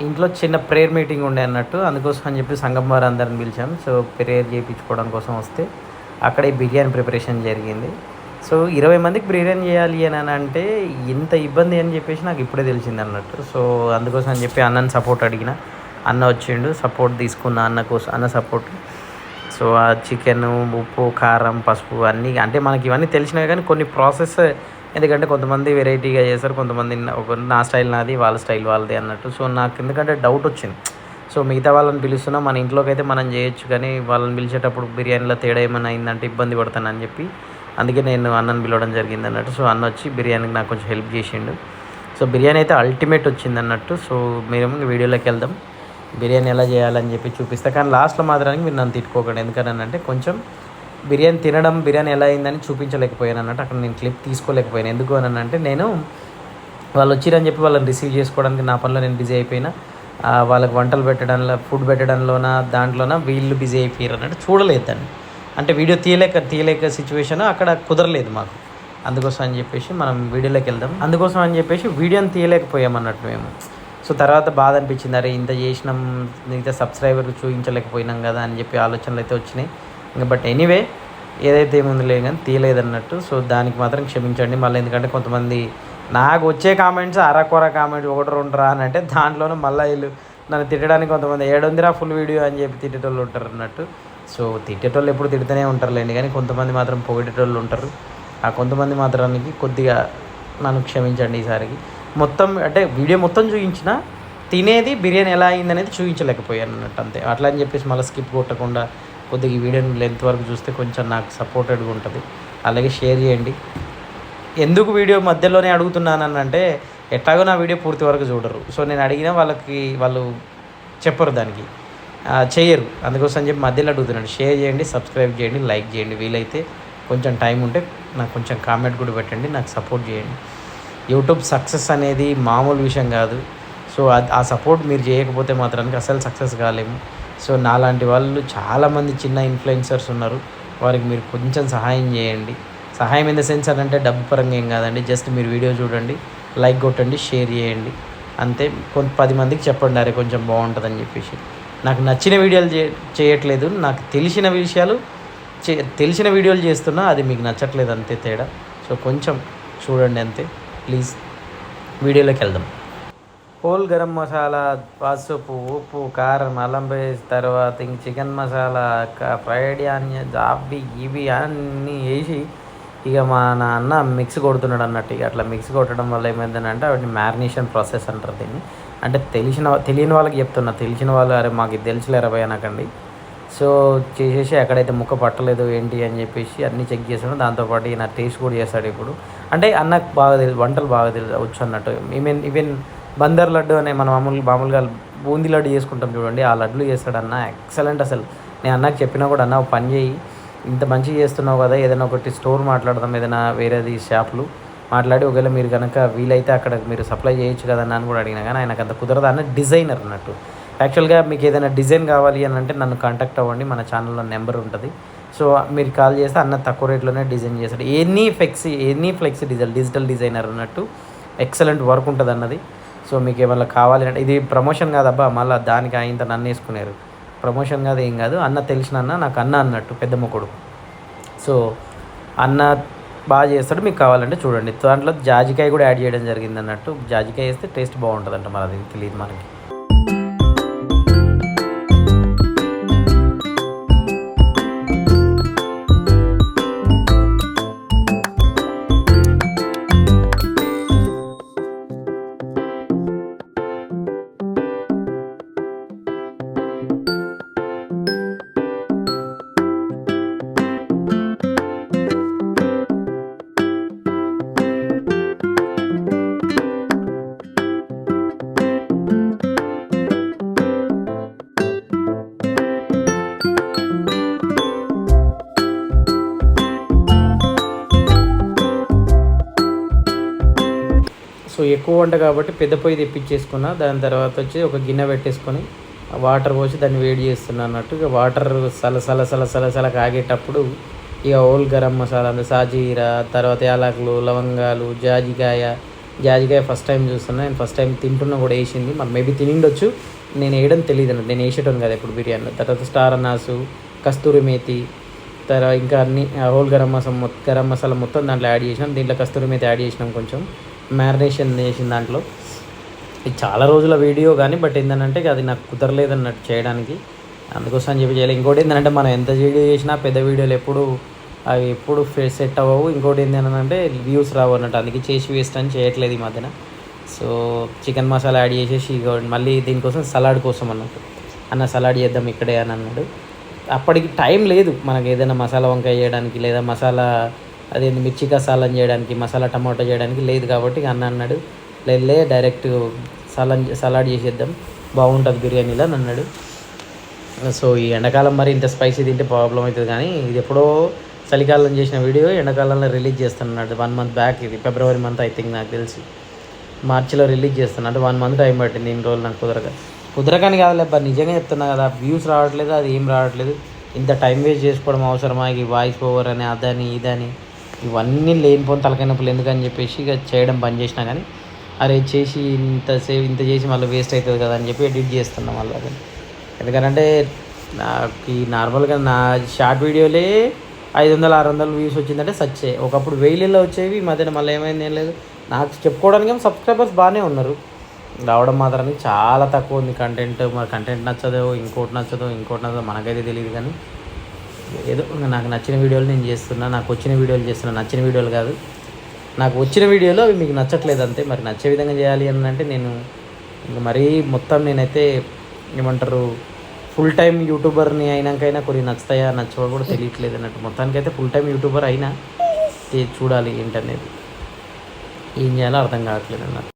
ఇంట్లో చిన్న prayer meeting ఉండే అన్నట్టు. అందుకోసం అని చెప్పి సంఘం వారు అందరిని పిలిచాం. సో ప్రేయర్ చేయించుకోవడం కోసం వస్తే అక్కడే బిర్యానీ ప్రిపరేషన్ జరిగింది. సో ఇరవై మందికి బిర్యానీ చేయాలి అని అని అంటే ఇంత ఇబ్బంది అని చెప్పేసి నాకు ఇప్పుడే తెలిసింది అన్నట్టు. సో అందుకోసం అని చెప్పి అన్నని సపోర్ట్ అడిగిన. అన్న వచ్చిండు. సపోర్ట్ తీసుకున్న అన్న కోసం అన్న సపోర్ట్ సో ఆ చికెన్ ఉప్పు కారం పసుపు అన్నీ అంటే మనకి ఇవన్నీ తెలిసినవి కానీ కొన్ని ప్రాసెస్ ఎందుకంటే కొంతమంది వెరైటీగా చేస్తారు కొంతమంది ఒక నా స్టైల్ నాది వాళ్ళ స్టైల్ వాళ్ళది అన్నట్టు. సో నాకు ఎందుకంటే డౌట్ వచ్చింది. సో మిగతా వాళ్ళని పిలుస్తున్నా మన ఇంట్లోకి అయితే మనం చేయొచ్చు కానీ వాళ్ళని పిలిచేటప్పుడు బిర్యానీలో తేడా ఏమైనా అయిందంటే ఇబ్బంది పడతానని చెప్పి అందుకే నేను అన్నను పిలవడం జరిగింది అన్నట్టు. సో అన్న వచ్చి బిర్యానీకి నాకు కొంచెం హెల్ప్ చేసిండు. సో బిర్యానీ అయితే అల్టిమేట్ వచ్చింది అన్నట్టు. సో మేము వీడియోలోకి వెళ్దాం. బిర్యానీ ఎలా చేయాలని చెప్పి చూపిస్తా. కానీ లాస్ట్లో మాత్రానికి మీరు నన్ను తిట్టుకోకండి. ఎందుకని అంటే కొంచెం బిర్యానీ తినడం బిర్యానీ ఎలా అయిందని చూపించలేకపోయాను అన్నట్టు అక్కడ నేను క్లిప్ తీసుకోలేకపోయాను. ఎందుకు అని అంటే నేను వాళ్ళు వచ్చిరని చెప్పి వాళ్ళని రిసీవ్ చేసుకోవడానికి నా పనిలో నేను బిజీ అయిపోయినా. వాళ్ళకి వంటలు పెట్టడంలో ఫుడ్ పెట్టడంలోన దాంట్లోన వీళ్ళు బిజీ అయిపోయారు అన్నట్టు చూడలేదు దాన్ని. అంటే వీడియో తీయలేక తీయలేక సిచ్యువేషన్ అక్కడ కుదరలేదు మాకు. అందుకోసం అని చెప్పేసి మనం వీడియోలోకి వెళ్దాం. అందుకోసం అని చెప్పేసి వీడియోని తీయలేకపోయాం అన్నట్టు మేము. సో తర్వాత బాధ అనిపించింది. అరే ఇంత చేసినాం ఇంత సబ్స్క్రైబర్ చూపించలేకపోయినాం కదా అని చెప్పి ఆలోచనలు అయితే వచ్చినాయి. ఇంకా బట్ ఎనీవే ఏదైతే ఏముంది లేదు కానీ తీయలేదన్నట్టు. సో దానికి మాత్రం క్షమించండి. మళ్ళీ ఎందుకంటే కొంతమంది నాకు వచ్చే కామెంట్స్ అరకొర కామెంట్స్ ఒకటి రెండు రా అని అంటే దాంట్లోనూ మళ్ళీ వీళ్ళు నన్ను తిట్టడానికి కొంతమంది ఏడుందిరా ఫుల్ వీడియో అని చెప్పి తిట్టేటోళ్ళు ఉంటారు అన్నట్టు. సో తిట్టేటోళ్ళు ఎప్పుడు తిడుతూనే ఉంటారులేండి. కానీ కొంతమంది మాత్రం పొగిడేటోళ్ళు ఉంటారు. ఆ కొంతమంది మాత్రానికి కొద్దిగా నన్ను క్షమించండి ఈసారికి. మొత్తం అంటే వీడియో మొత్తం చూపించిన తినేది బిర్యానీ ఎలా అయిందనేది చూపించలేకపోయాను అన్నట్టు అంతే. అట్లా అని చెప్పేసి మళ్ళీ స్కిప్ కొట్టకుండా కొద్దిగా ఈ వీడియోని లెంత్ వరకు చూస్తే కొంచెం నాకు సపోర్టెడ్గా ఉంటుంది. అలాగే షేర్ చేయండి. ఎందుకు వీడియో మధ్యలోనే అడుగుతున్నాను అంటే ఎట్లాగో నా వీడియో పూర్తి వరకు చూడరు. సో నేను అడిగినా వాళ్ళకి వాళ్ళు చెప్పరు దానికి. చేయరు. అందుకోసం చెప్పి మధ్యలో అడుగుతున్నాడు. షేర్ చేయండి సబ్స్క్రైబ్ చేయండి లైక్ చేయండి. వీలైతే కొంచెం టైం ఉంటే నాకు కొంచెం కామెంట్ కూడా పెట్టండి నాకు సపోర్ట్ చేయండి. యూట్యూబ్ సక్సెస్ అనేది మామూలు విషయం కాదు. సో అది ఆ సపోర్ట్ మీరు చేయకపోతే మాత్రానికి అసలు సక్సెస్ కాలేము. సో నాలాంటి వాళ్ళు చాలామంది చిన్న ఇన్ఫ్లుయెన్సర్స్ ఉన్నారు. వారికి మీరు కొంచెం సహాయం చేయండి. సహాయం ఇన్ ద సెన్స్ అని అంటే డబ్బు పరంగా ఏం కాదండి. జస్ట్ మీరు వీడియో చూడండి లైక్ కొట్టండి షేర్ చేయండి. అంతే. కొంత పది మందికి చెప్పండి అరే కొంచెం బాగుంటుందని చెప్పేసి. నాకు నచ్చిన వీడియోలు చే చేయట్లేదు. నాకు తెలిసిన విషయాలు చే తెలిసిన వీడియోలు చేస్తున్నా అది మీకు నచ్చట్లేదు అంతే తేడా. సో కొంచెం చూడండి అంతే. ప్లీజ్. వీడియోలోకి వెళ్దాం. హోల్ గరం మసాలా పసుపు ఉప్పు కారం అల్లం పేస్ట్ తర్వాత ఇంక చికెన్ మసాలా క- ఫ్రైడ్ ఆనియన్ జాబి ఇవి అన్నీ వేసి ఇక మా నాన్న మిక్స్ కొడుతున్నాడు అన్నట్టు. ఇక అట్లా మిక్స్ కొట్టడం వల్ల ఏమైందంటే వాటిని మ్యారినేషన్ ప్రాసెస్ అంటారు దీన్ని. అంటే తెలిసిన తెలియని వాళ్ళకి చెప్తున్నా. తెలిసిన వాళ్ళు అరే మాకు ఇది ఇరవై అనకండి సో చేసేసి ఎక్కడైతే ముక్క పట్టలేదు ఏంటి అని చెప్పేసి అన్నీ చెక్ చేసాడు దాంతోపాటు ఈయన టేస్ట్ కూడా చేస్తాడు ఇప్పుడు. అంటే అన్నకు బాగా తెలుసు వంటలు బాగా తెలుసు వచ్చు అన్నట్టు. ఈవెన్ ఈవెన్ బందర్ లడ్డు అనే మనం మామూలు మామూలుగా బూందీ లడ్డు చేసుకుంటాం చూడండి. ఆ లడ్లు చేస్తాడు అన్న ఎక్సలెంట్ అసలు. నేను అన్నకు చెప్పినా కూడా అన్న ఒక పని చేయి. ఇంత మంచిగా చేస్తున్నావు కదా ఏదైనా ఒకటి స్టోర్ మాట్లాడదాం ఏదైనా వేరేది షాపులు. మాట్లాడి ఒకవేళ మీరు కనుక వీలైతే అక్కడ మీరు సప్లై చేయొచ్చు కదా అని కూడా అడిగినా కానీ ఆయనకు అంత కుదరదు. అన్న డిజైనర్ అన్నట్టు. యాక్చువల్గా మీకు ఏదైనా డిజైన్ కావాలి అని అంటే నన్ను కాంటాక్ట్ అవ్వండి. మన ఛానల్లో నెంబర్ ఉంటుంది. సో మీరు కాల్ చేస్తే అన్న తక్కువ రేట్లోనే డిజైన్ చేస్తాడు. Any flexi any flexi design digital designer అన్నట్టు. ఎక్సలెంట్ వర్క్ ఉంటుంది అన్నది సో మీకు ఏమైనా కావాలి అంటే ఇది ప్రమోషన్ కాదబ్బా మళ్ళీ దానికి ఆయన నన్ను వేసుకున్నారు ప్రమోషన్ కాదు ఏం కాదు అన్న తెలిసిన అన్న నాకు అన్న అన్నట్టు పెద్ద మొక్కుడు. సో అన్న బాగా చేస్తాడు మీకు కావాలంటే చూడండి. దాంట్లో జాజికాయ కూడా యాడ్ చేయడం జరిగింది అన్నట్టు జాజికాయ వేస్తే టేస్ట్ బాగుంటుందంట మరి అది తెలియదు మనకి. ఎక్కువ వంట కాబట్టి పెద్ద పొయ్యి తెప్పించేసుకున్నా దాని తర్వాత వచ్చి ఒక గిన్నె పెట్టేసుకొని వాటర్ పోసి దాన్ని వేడి చేస్తున్నా అన్నట్టు. ఇక వాటర్ సల సల సల కాగేటప్పుడు ఇక ఓల్ గరం మసాలా సాజీరా తర్వాత యాలకులు లవంగాలు జాజికాయ. జాజికాయ ఫస్ట్ టైం చూస్తున్నా. నేను ఫస్ట్ టైం తింటున్నా కూడా వేసింది. మరి మేబీ తినిండొచ్చు. నేను వేయడం తెలియదు అన్నట్టు. నేను వేసేటోను కదా ఇప్పుడు బిర్యానీలో. తర్వాత స్టార్ అనాసు కస్తూరి మేతి తర్వాత ఇంకా అన్ని హోల్ గరం మసాలా మొత్తం గరం మసాలా మొత్తం దాంట్లో యాడ్ చేసినాం. దీంట్లో కస్తూరి మేతి యాడ్ చేసినాం కొంచెం. మ్యారినేషన్ చేసిన దాంట్లో. ఇది చాలా రోజుల వీడియో కానీ బట్ ఏంటంటే అది నాకు కుదరలేదు అన్నట్టు చేయడానికి. అందుకోసం అని చెప్పి చేయాలి ఇంకోటి ఏంటంటే మనం ఎంత వీడియో చేసినా పెద్ద వీడియోలు ఎప్పుడు అవి ఎప్పుడు సెట్ అవ్వవు. ఇంకోటి ఏంటంటే వ్యూస్ రావు అన్నట్టు. అందుకే చేసి వేస్ట్ అని చేయట్లేదు ఈ మధ్యన. సో చికెన్ మసాలా యాడ్ చేసేసి మళ్ళీ దీనికోసం సలాడ్ కోసం అన్నట్టు. అన్న సలాడ్ చేద్దాం ఇక్కడే అని అన్నాడు. అప్పటికి టైం లేదు. మనకి ఏదైనా మసాలా వంకాయ చేయడానికి లేదా మసాలా అదేంటి మిర్చి కసాలం చేయడానికి మసాలా టమాటా చేయడానికి లేదు కాబట్టి అన్న అన్నాడు లేదులే డైరెక్ట్ సలాన్ సలాడ్ చేసేద్దాం బాగుంటుంది బిర్యానీలో అని అన్నాడు. సో ఈ ఎండాకాలం మరి ఇంత స్పైసీ తింటే ప్రాబ్లం అవుతుంది కానీ ఇది ఎప్పుడో చలికాలం చేసిన వీడియో ఎండాకాలంలో రిలీజ్ చేస్తున్నాడు వన్ మంత్ బ్యాక్ ఇది ఫిబ్రవరి మంత్ ఐ థింక్ నాకు తెలిసి. మార్చిలో రిలీజ్ చేస్తున్నాడు అంటే వన్ మంత్ టైం పట్టింది ఇన్ని రోజులు నాకు కుదరక. కుదరకని కాదులే బా నిజంగా చెప్తున్నా కదా వ్యూస్ రావట్లేదు అది ఏం రావట్లేదు. ఇంత టైం వేస్ట్ చేసుకోవడం అవసరమా? ఈ వాయిస్ ఓవర్ అని అదని ఇదని. ఇవన్నీ లేనిపోని తలకాయ నొప్పులు ఎందుకని చెప్పేసి ఇక చేయడం బంద్ చేసినా కానీ అరే చేసి ఇంత సేవ్ ఇంత చేసి మళ్ళీ వేస్ట్ అవుతుంది కదా అని చెప్పి ఎడిట్ చేస్తున్నాం మళ్ళీ అది. ఎందుకంటే నాకు ఈ నార్మల్గా నా షార్ట్ వీడియోలే ఐదు వందలు ఆరు వందలు వ్యూస్ వచ్చిందంటే సచ్చే. ఒకప్పుడు వెయ్యిలో వచ్చేవి ఈ మధ్యన మళ్ళీ ఏమైంది ఏం లేదు. నాకు చెప్పుకోవడానికి ఏమో సబ్స్క్రైబర్స్ బాగానే ఉన్నారు. రావడం మాత్రానికి చాలా తక్కువ ఉంది. కంటెంట్ మరి కంటెంట్ నచ్చదో ఇంకోటి నచ్చదో ఇంకోటి నచ్చదో మనకైతే తెలియదు కానీ ఏదో నాకు నచ్చిన వీడియోలు నేను చేస్తున్నా నాకు వచ్చిన వీడియోలు చేస్తున్నా నచ్చిన వీడియోలు కాదు. నాకు వచ్చిన వీడియోలో అవి మీకు నచ్చట్లేదు అంతే మరి నచ్చే విధంగా చేయాలి అని అంటే నేను మరీ మొత్తం నేనైతే ఏమంటారు ఫుల్ టైం యూట్యూబర్ని అయినాకైనా కొన్ని నచ్చుతాయా నచ్చవో కూడా తెలియట్లేదు అన్నట్టు. మొత్తానికైతే ఫుల్ టైం యూట్యూబర్ అయినా చూడాలి ఏంటనేది ఏం చేయాలో అర్థం కావట్లేదు అన్నట్టు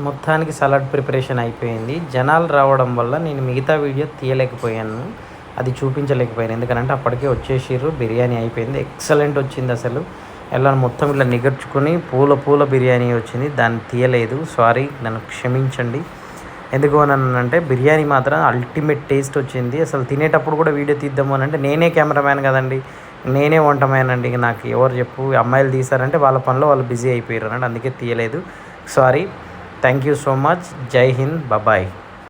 మొత్తానికి సలాడ్ ప్రిపరేషన్ అయిపోయింది. జనాలు రావడం వల్ల నేను మిగతా వీడియో తీయలేకపోయాను. అది చూపించలేకపోయాను. ఎందుకంటే అప్పటికే వచ్చేసిర్రు. బిర్యానీ అయిపోయింది. ఎక్సలెంట్ వచ్చింది అసలు. ఎలా మొత్తం ఇట్లా నిగర్చుకొని పూల పూల బిర్యానీ వచ్చింది. దాన్ని తీయలేదు. సారీ నన్ను క్షమించండి. ఎందుకు అని అంటే బిర్యానీ మాత్రం అల్టిమేట్ టేస్ట్ వచ్చింది. అసలు తినేటప్పుడు కూడా వీడియో తీద్దాము అని అంటే నేనే కెమెరామ్యాన్ కదండి. నేనే వంటమ్యాన్ అండి. నాకు ఎవరు చెప్పు అమ్మాయిలు తీసారంటే వాళ్ళ పనిలో వాళ్ళు బిజీ అయిపోయారు అన్నట్టు అందుకే తీయలేదు. Sorry thank you so much. Jai hind. Bye bye